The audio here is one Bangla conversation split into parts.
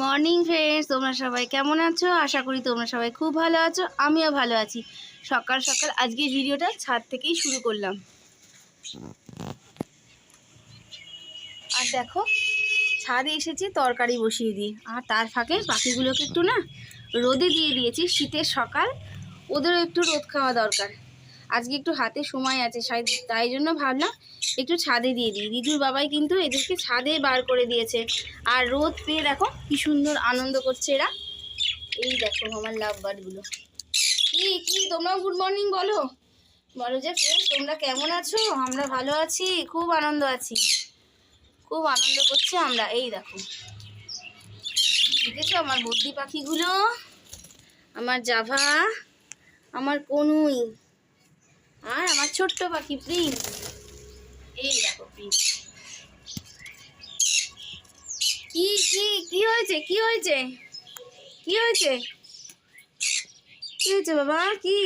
মর্নিং ফ্রেন্ডস, তোমরা সবাই কেমন আছো? আশা করি তোমরা সবাই খুব ভালো আছো, আমিও ভালো আছি। সকাল সকাল আজকের ভিডিওটা ছাদ থেকেই শুরু করলাম। আর দেখো, ছাদে এসেছি, তরকারি বসিয়ে দিয়ে আর তার ফাঁকে পাখিগুলোকে একটু না রোদে দিয়ে দিয়েছি, শীতের সকাল, ওদেরও একটু রোদ খাওয়া দরকার। আজকে একটু হাতে সময় আছে তাই জন্য ভাবলাম একটু ছাদে দিয়ে দিই। রিজুর বাবাই কিন্তু এদেরকে ছাদে বার করে দিয়েছে। আর রোদ পেয়ে দেখো কি সুন্দর আনন্দ করছে এরা। এই দেখো আমার লাভ বার্ডগুলো কি কি তোমরাও গুড মর্নিং বলো? বলো যে ফ্রেন্ড তোমরা কেমন আছো? আমরা ভালো আছি, খুব আনন্দ আছি। খুব আনন্দ করছি আমরা। এই দেখো। দেখেছ আমার বদ্যি পাখিগুলো? আমার জাভা, আমার কনুই, আর আমার ছোট্ট পাখি, প্রিন্স। এই দেখো কি হয়েছে? কি হয়েছে? কি হয়েছে? হয়েছে বাবা? কি?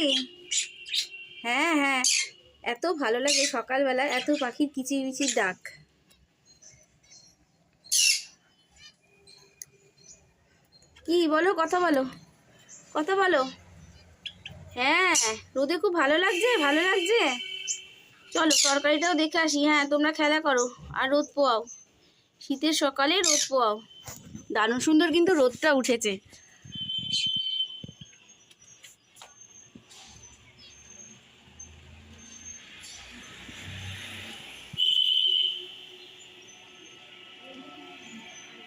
হ্যাঁ হ্যাঁ। এত ভালো লাগে সকালবেলা, এত পাখির কিচির ডাক। কি, বলো, কথা বলো। কথা বলো। হ্যাঁ রোদে খুব ভালো লাগছে ভালো লাগছে? চলো তরকারিটাও দেখে আসি হ্যাঁ তোমরা খেলা করো। আর রোদ পোয়াও। শীতের সকালে রোদ পোয়াও। দারুণ সুন্দর কিন্তু রোদটা উঠেছে।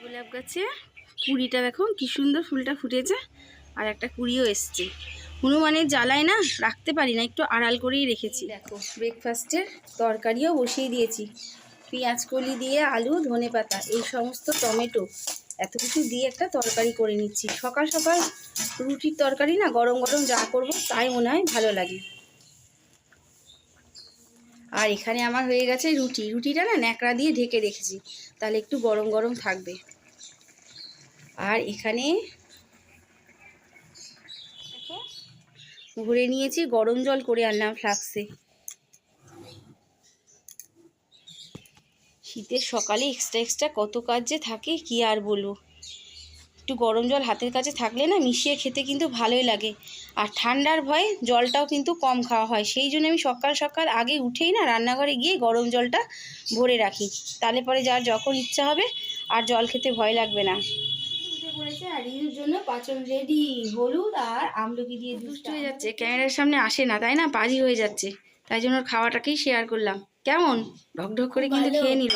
গোলাপ গাছে কুড়িটা দেখো, কি সুন্দর ফুলটা ফুটেছে। আর একটা কুড়িও এসছে। হনুমানের জ্বালায় না, রাখতে পারি না, একটু আড়াল করেই রেখেছি। দেখো ব্রেকফাস্টের তরকারিও বসিয়ে দিয়েছি। পেঁয়াজ কলি দিয়ে আলু, ধনে পাতা, এই সমস্ত টমেটো, এত কিছু দিয়ে একটা তরকারি করে নিচ্ছি। সকাল সকাল রুটির তরকারি না, গরম গরম যা করব তাই মনে হয় ভালো লাগে। আর এখানে আমার হয়ে গেছে রুটি। রুটিটা না ন্যাকড়া দিয়ে ঢেকে রেখেছি, তাহলে একটু গরম গরম থাকবে। আর এখানে ভরে নিয়েছি, গরম জল করে আনলাম ফ্লাক্সে শীতের সকালে এক্সট্রা এক্সট্রা কত কাজ যে থাকে, কি আর বলব? একটু গরম জল হাতের কাছে থাকলে না মিশিয়ে খেতে কিন্তু ভালোই লাগে। আর ঠান্ডার ভয়ে জলটাও কিন্তু কম খাওয়া হয়। সেই জন্য আমি সকাল সকাল আগে উঠেই না রান্নাঘরে গিয়ে গরম জলটা ভরে রাখি। তাহলে পরে যার যখন ইচ্ছা হবে, আর জল খেতে ভয় লাগবে না। উঠে পড়েছে আর রিজুর জন্য পাচন রেডি হলুদ আর আমলকি দিয়ে দুষ্ট হয়ে যাচ্ছে ক্যামেরার সামনে আসে না তাই না? পাজি হয়ে যাচ্ছে। তাই জন্য ওর খাওয়াটাকেই শেয়ার করলাম। কেমন? ঢক ঢক করে কিন্তু খেয়ে নিল।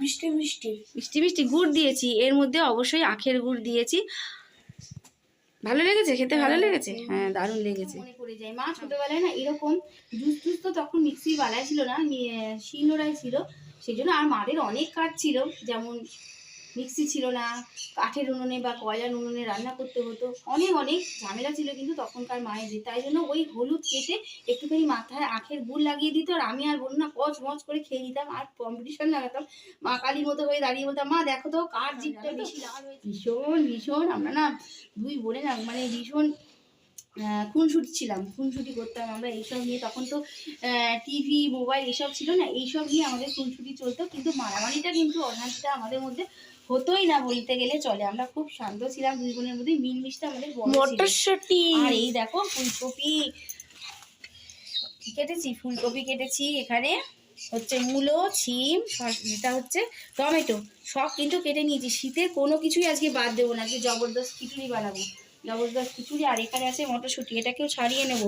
মিষ্টি মিষ্টি। মিষ্টি মিষ্টি গুড় দিয়েছি। এর মধ্যে অবশ্যই আখের গুড় দিয়েছি। ভালো লেগেছে? খেতে ভালো লেগেছে? হ্যাঁ দারুণ লেগেছে। মনে পড়ে যায়। মা ছোটবেলায় না এরকম জুস টুস তো তখন মিক্সি বালায় ছিল না শিলনোড়াই ছিল। সেই জন্য আর মাদের অনেক কাজ ছিল। যেমন মিক্সি ছিল না কাঠের উনুনে বা কয়লার উনুনে রান্না করতে হতো। অনেক অনেক ঝামেলা ছিল কিন্তু তখনকার মায়ের মায়েদের। তাই জন্য ওই হলুদ কেটে একটুখানি মাথায় আখের গুড় লাগিয়ে দিত আর আমি আর বলুন না কচ মচ করে খেয়ে নিতাম আর কম্পিটিশন লাগাতাম। মা কালীর মতো হয়ে দাঁড়িয়ে বলতাম মা দেখো তো কার জিপটা বেশি লাল হয়েছে ভীষণ ভীষণ আমরা না দুই বোনে না মানে ভীষণ খুনসুটি ছিলাম খুনসুটি করতাম আমরা এইসব নিয়ে। তখন তো টিভি মোবাইল এসব ছিল না এইসব নিয়ে আমাদের খুনসুটি চলতো। কিন্তু মারামারিটা কিন্তু অশান্তিটা আমাদের মধ্যে হতোই না বলতে গেলে চলে। আমরা খুব শান্ত ছিলাম দুই বোনের মধ্যে মিলমিশটা আমাদের মটরশুটি। আর এই দেখো ফুলকপি কেটেছি ফুলকপি কেটেছি। এখানে হচ্ছে মূলো ছিম যেটা এটা হচ্ছে টমেটো। সব কিন্তু কেটে নিয়েছি। শীতের কোনো কিছুই আজকে বাদ দেবো না আজকে জবরদস্ত খিচুড়ি বানাবো। জবরদস্ত খিচুড়ি আর এখানে আছে মটরশুঁটি, এটাকেও ছাড়িয়ে নেব।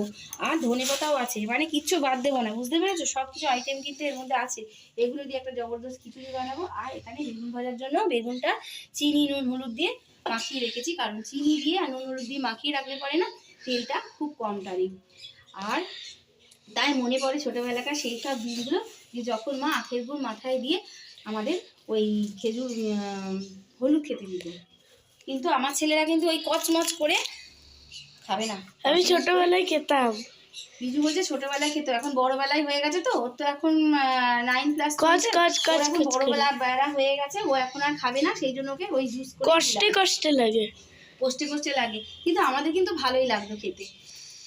আর ধনে পাতাও আছে মানে কিচ্ছু বাদ দেবো না, বুঝতে পেরেছ? সব কিছু আইটেম কিন্তু এর মধ্যে আছে। এগুলো দিয়ে একটা জবরদস্ত খিচুড়ি বানাবো। আর এখানে বেগুন ভাজার জন্য বেগুনটা চিনি, নুন, হলুদ দিয়ে মাখিয়ে রেখেছি, কারণ চিনি দিয়ে আর নুন, হলুদ দিয়ে মাখিয়ে রাখলে পরে না তেলটা খুব কম টানে। আর তাই মনে পড়ে ছোটোবেলাকার সেই সব দিনগুলো, যে যখন মা আখের গুড় মাথায় দিয়ে আমাদের ওই খেজুর হলুদ খেতে দিত। কিন্তু আমার ছেলেরা কিন্তু ওই কচমচ করে খাবে না। আমি ছোটবেলায় খেতাম। বিজু বলছে ছোটবেলায় খেতো এখন বড়বেলায় হয়ে গেছে তো ওর তো এখন নাইন প্লাস কচ কচ কচ এখন বড়বেলা বেড়া হয়ে গেছে ও এখন আর খাবে না সেই জন্য ওকে ওই জুস কষ্টে কষ্টে লাগে। কষ্টে কষ্টে লাগে। কিন্তু আমাদের কিন্তু ভালোই লাগতো খেতে।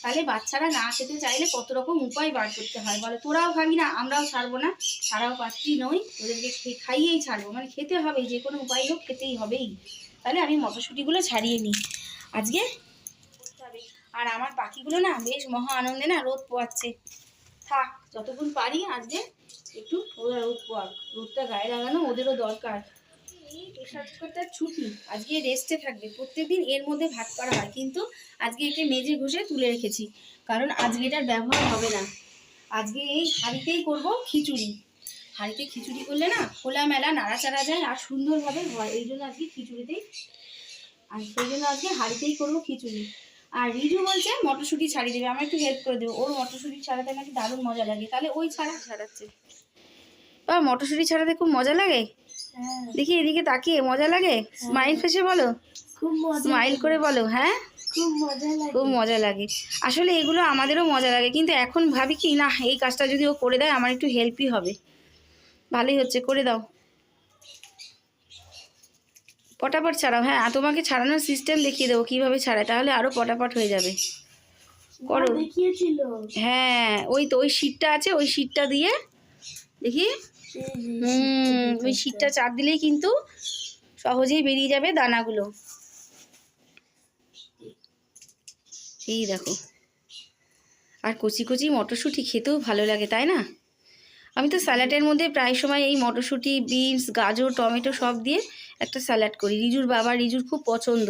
তাহলে বাচ্চারা না খেতে চাইলে কত রকম উপায় বার করতে হয় বলে? তোরাও খাবি না আমরাও ছাড়বো না। ছাড়াও পাত্রী নই ওদেরকে খাইয়েই ছাড়বো। মানে খেতে হবে যে কোনো উপায় হোক খেতেই হবেই। তাহলে আমি মটরশুঁটিগুলো ছাড়িয়ে নিই। আজকে আর আমার পাখিগুলো না বেশ মহা আনন্দে না রোদ পোয়াচ্ছে। থাক, যতক্ষণ পারি আজকে একটু ওরা রোদ পোয়াক। রোদটা গায়ে লাগানো ওদেরও দরকার। ছুটি। আজকে রেস্টে থাকবে। প্রত্যেকদিন এর মধ্যে ভাত করা হয়। কিন্তু আজকে একে মেজে ঘষে তুলে রেখেছি। কারণ আজকে এটার ব্যবহার হবে না। আজকে এই হাঁড়িতেই করব খিচুড়ি। হাঁড়িতে খিচুড়ি করলে না খোলামেলা নাড়াচাড়া যায় আর সুন্দরভাবে হয়। এই জন্য আজকে খিচুড়িতেই আর সেই জন্য আজকে হাঁড়িতেই করব খিচুড়ি। আর রিজু বলছে মটরশুঁটি ছাড়িয়ে দেবে। আমার একটু হেল্প করে দেবো। ওর মটরশুঁটি ছাড়াতে নাকি দারুণ মজা লাগে। তাহলে ওই ছাড়া ছাড়াচ্ছে। বা মটরশুঁটি ছাড়াতে খুব মজা লাগে? হ্যাঁ। দেখি এদিকে তাকিয়ে মজা লাগে? স্মাইল ফেসে বলো? খুব মজা স্মাইল করে বলো হ্যাঁ? খুব মজা লাগে। খুব মজা লাগে। আসলে এগুলো আমাদেরও মজা লাগে। কিন্তু এখন ভাবি কি না এই কাজটা যদি ও করে দেয় আমার একটু হেল্পই হবে। ভালোই হচ্ছে করে দাও। পটাপট ছাড়াও হ্যাঁ তোমাকে ছাড়ানোর সিস্টেম দেখিয়ে দেবো কীভাবে ছাড়ায় তাহলে আরও পটাপট হয়ে যাবে। করো। হ্যাঁ ওই তো ওই শীটটা আছে ওই শীটটা দিয়ে দেখি। হুম ওই শীটটা চাপ দিলেই কিন্তু সহজেই বেরিয়ে যাবে দানাগুলো। এই দেখো। আর কচি কচি মটরশুঁটি খেতেও ভালো লাগে তাই না? আমি তো স্যালাডের মধ্যে প্রায় সময় এই মটরশুঁটি বিনস গাজর টমেটো সব দিয়ে একটা স্যালাড করি। রিজুর বাবা রিজুর খুব পছন্দ।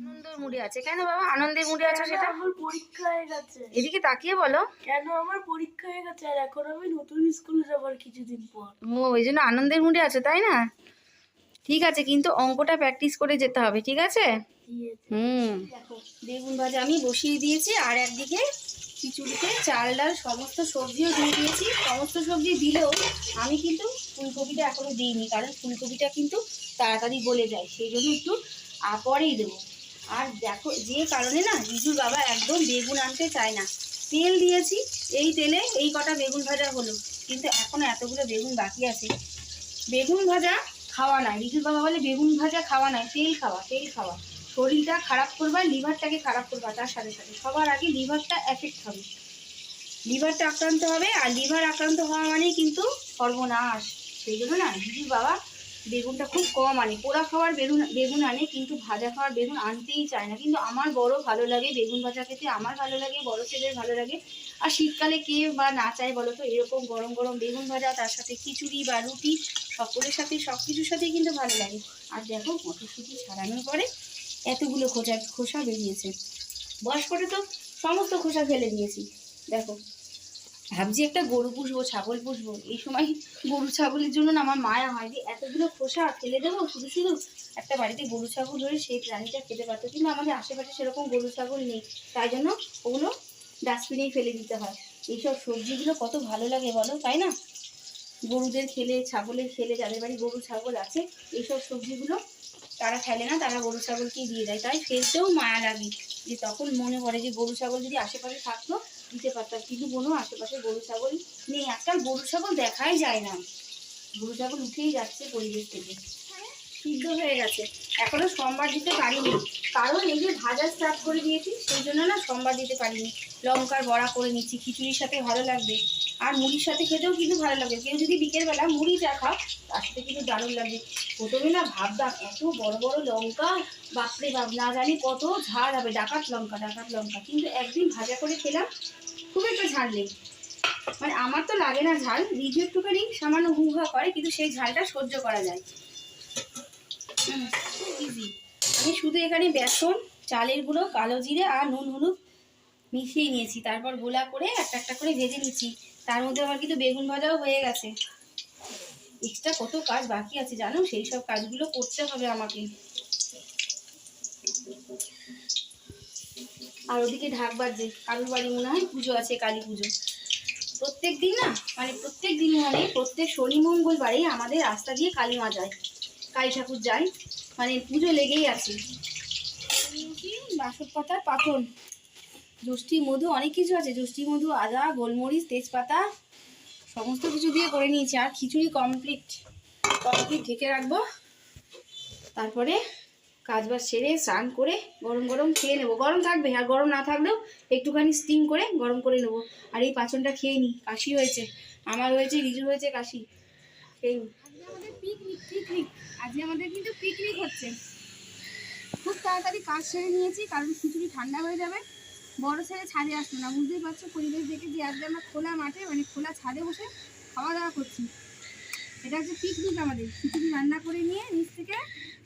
আনন্দের মুডে আছে। কেন বাবা? আনন্দের মুডে আছো সেটা? আমার পরীক্ষা হয়ে গেছে? এদিকে তাকিয়ে বলো। কেন আমার পরীক্ষা হয়ে গেছে? আর এখন আমি নতুন স্কুলে যাবার কিছুদিন পর। ও ওই জন্য আনন্দের মুডে আছো তাই না? ঠিক আছে কিন্তু অঙ্কটা প্র্যাকটিস করে যেতে হবে ঠিক আছে? হুম। বেগুন ভাজা আমি বসিয়ে দিয়েছি আর একদিকে খিচুড়িতে চাল, ডাল, সমস্ত সবজিও দিয়ে দিয়েছি। সমস্ত সবজি দিলেও আমি কিন্তু ফুলকপিটা এখনও দিইনি, কারণ ফুলকপিটা কিন্তু তাড়াতাড়ি গলে যায়, সেই জন্য একটু পরেই দেবো। আর দেখো, যে কারণে না রিজুর বাবা একদম বেগুন আনতে চায় না। তেল দিয়েছি, এই তেলে এই কটা বেগুন ভাজা হলো, কিন্তু এখনও এতগুলো বেগুন বাকি আছে। বেগুন ভাজা খাওয়া নাই, রিজুর বাবা বলে বেগুন ভাজা খাওয়া নাই, তেল খাওয়া তেল খাওয়া। শরীরটা খারাপ করবা, লিভারটাকে খারাপ করবা তার সাথে সাথে। সবার আগে লিভারটা এফেক্ট হবে। লিভারটা আক্রান্ত হবে, আর লিভার আক্রান্ত হওয়া মানেই কিন্তু সর্বনাশ। সেই জন্য না রিজুর বাবা, বেগুনটা খুব কম আনে। পোড়া খাওয়ার বেগুন বেগুন আনে, কিন্তু ভাজা খাওয়ার বেগুন আনতেই চায় না। কিন্তু আমার বড় ভালো লাগে বেগুন ভাজা খেতে, আমার ভালো লাগে, বড় ছেলের ভালো লাগে। আর শীতকালে কে বা না চায় বলো তো, এরকম গরম গরম বেগুন ভাজা, তার সাথে খিচুড়ি বা রুটি, সকলের সাথে সব কিছুর সাথেই কিন্তু ভালো লাগে। আর দেখো, মটরশুঁটি ছাড়ানোর পরে এতগুলো খোসা খোসা বেরিয়েছে। বয়স করে তো সমস্ত খোসা ফেলে দিয়েছি। দেখো, ভাবছি একটা গরু পুষবো, ছাগল পুষবো। এই সময় গরু, ছাগলের জন্য না আমার মায়া হয় যে এতগুলো খোসা ফেলে দেবো, শুধু শুধু একটা বাড়িতে গরু, ছাগল ধরে সেই প্রাণীটা খেতে পারতো। কিন্তু আমাদের আশেপাশে সেরকম গরু, ছাগল নেই। তাই জন্য ওগুলো ডাস্টবিনেই ফেলে দিতে হয়। এইসব সবজিগুলো কত ভালো লাগে বলো, তাই না? গরুদের খেলে, ছাগলের খেলে, যাদের বাড়ি গরু, ছাগল আছে, এইসব সবজিগুলো তারা ফেলে না, তারা গরু ছাগলকেই দিয়ে দেয়। তাই ফেলতেও মায়া লাগে যে তখন মনে পড়ে যে গরু ছাগল যদি আশেপাশে থাকতো, দিতে পারতাম কিন্তু কোনো আশেপাশে গরু ছাগল নেই। আজকাল গরু ছাগল দেখাই যায় না। গরু ছাগল উঠেই যাচ্ছে পরিবেশ থেকে। সিদ্ধ হয়ে গেছে। এখনও সোমবার দিতে পারিনি। কারণ এই যে ভাজা স্টার্ট করে দিয়েছি, সেই জন্য না সোমবার দিতে পারিনি। লঙ্কার বড়া করে নিচ্ছি, খিচুড়ির সাথে ভালো লাগবে। আর মুড়ির সাথে খেতেও কিন্তু ভালো লাগে। কেউ যদি বিকেলবেলা মুড়ি চা খাও, তার সাথে কিন্তু দারুণ লাগে। প্রথমে না ভাবতাম এত বড় বড় লঙ্কা, বাপরে বাপ, না জানি কত ঝাল হবে, ডাকাত লঙ্কা ডাকাত লঙ্কা। কিন্তু একদিন ভাজা করে খেলাম, খুব একটা ঝাল নেই। মানে আমার তো লাগে না ঝাল রিজু একটুখানি সামান্য হু হা করে, কিন্তু সেই ঝালটা সহ্য করা যায়। ইজি আমি শুধু এখানে বেসন, চালের গুঁড়ো, কালো জিরে আর নুন হলুদ মিশিয়ে নিয়েছি। তারপর গোলা করে একটা একটা করে ভেজে নিচ্ছি। তার মধ্যে আমার কিন্তু বেগুন ভাজাও হয়ে গেছে। এক্সট্রা কত কাজ বাকি আছে জানো? সেই সব কাজগুলো করতে হবে আমাকে। আর ওদিকে ঢাক বাজছে। কারুর বাড়ি মনে হয় পুজো আছে, কালী পুজো। প্রত্যেক দিন না মানে প্রত্যেক দিন মানে প্রত্যেক শনি মঙ্গলবারেই আমাদের রাস্তা দিয়ে কালী মা যায়। কালী ঠাকুর যায়। মানে পুজো লেগেই আছে। বাসক পাতার পাথর। ষষ্ঠী মধু, অনেক কিছু আছে। ষষ্ঠী মধু, আদা, গোলমরিচ, তেজপাতা, সমস্ত কিছু দিয়ে করে নিয়েছি। আর খিচুড়ি কমপ্লিট কমপ্লিট ঢেকে রাখব। তারপরে কাজ বাজ সেরে স্নান করে গরম গরম খেয়ে নেব। গরম থাকবে, আর গরম না থাকলেও একটুখানি স্টিম করে গরম করে নেব। আর এই পাচনটা খেয়ে নিই কাশি হয়েছে। আমার হয়েছে, রিজুর হয়েছে কাশি। খেয়ে নিই পিকনিক পিকনিক আজকে আমাদের কিন্তু পিকনিক হচ্ছে। খুব তাড়াতাড়ি কাজ সেরে নিয়েছি, কারণ খিচুড়ি ঠান্ডা হয়ে যাবে। বড় ছেলে ছাদে আসলো না। বুঝতেই পারছ, পরিবেশ দেখে যে আজকে আমরা খোলা মাঠে মানে খোলা ছাদে বসে খাওয়া দাওয়া করছি। এটা হচ্ছে পিকনিক আমাদের। খিচুড়ি রান্না করে নিয়ে নিচ থেকে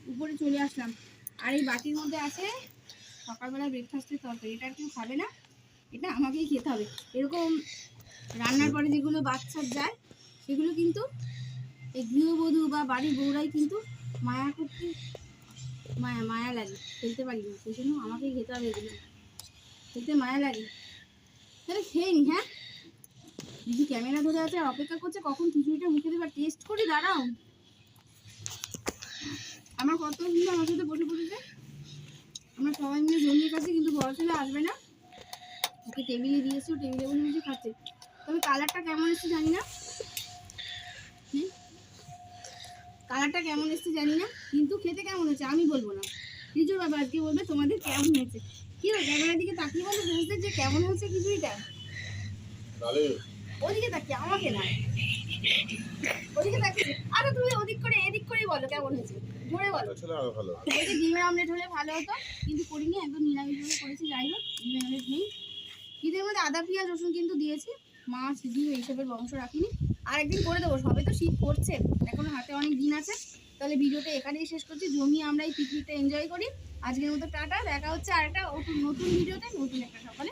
উপরে চলে আসলাম। আর এই বাটির মধ্যে আছে সকালবেলা ব্রেকফাস্টের তরকারি। এটা কেউ খাবে না। এটা আমাকেই খেতে হবে। এরকম রান্নার পরে যেগুলো বাচ্চার যায়, সেগুলো কিন্তু এই গৃহবধূ বা বাড়ির বউরাই কিন্তু মায়া করতে মায়া মায়া লাগে। খেলতে পারি না। সেই জন্য আমাকেই খেতে হবে এগুলো। খেতে মায়া লাগে। তাহলে খেয়ে নি হ্যাঁ দিদি ক্যামেরা ধরে আছে অপেক্ষা করছে কখন খিচুড়িটা মুখে দেবার টেস্ট করি দাঁড়াও। আমার কত দিন আমার সাথে বসে পড়েছে আমরা সবাই মিলে জমিয়ে কাছে কিন্তু বড় ছেলে আসবে না। ওকে টেবিলে দিয়েছি ও টেবিলে বসে বসে খাচ্ছে। তবে কালারটা কেমন এসছে জানি না। কালারটা কেমন এসছে জানি না, কিন্তু খেতে কেমন হয়েছে আমি বলব না। রিজুর বাবা আজকে বলবে তোমাদের কেমন হয়েছে। কি হলো? ক্যামেরার দিকে তাকিয়ে বলো বুঝতে যে কেমন হয়েছে খিচুড়িটা ওদিকে তাকিয়ে আমাকে না। ওদিকে তাকিয়ে। আরে তুমি ওদিক করে এদিক করেই বলো কেমন হয়েছে। জোরে বলো। ছিল আরও ভালো। বলছে ডিমের অমলেট হলে ভালো হতো কিন্তু করিনি একদম নিরামিষ ভাবে করেছি যাই হোক ডিমের অমলেট নেই। মধ্যে আদা পেঁয়াজ রসুন কিন্তু দিয়েছি মাছ ডিম এইসবের বংশ রাখিনি। আর একদিন করে দেবো সবে তো শীত পড়ছে এখনও হাতে অনেক দিন আছে। তাহলে ভিডিওটা এখানেই শেষ করছি। জমিয়ে আমরা এই পিকনিকটা এনজয় করি। আজকের মতো টাটা, দেখা হচ্ছে আর একটা নতুন ভিডিওতে, নতুন একটা সকালে।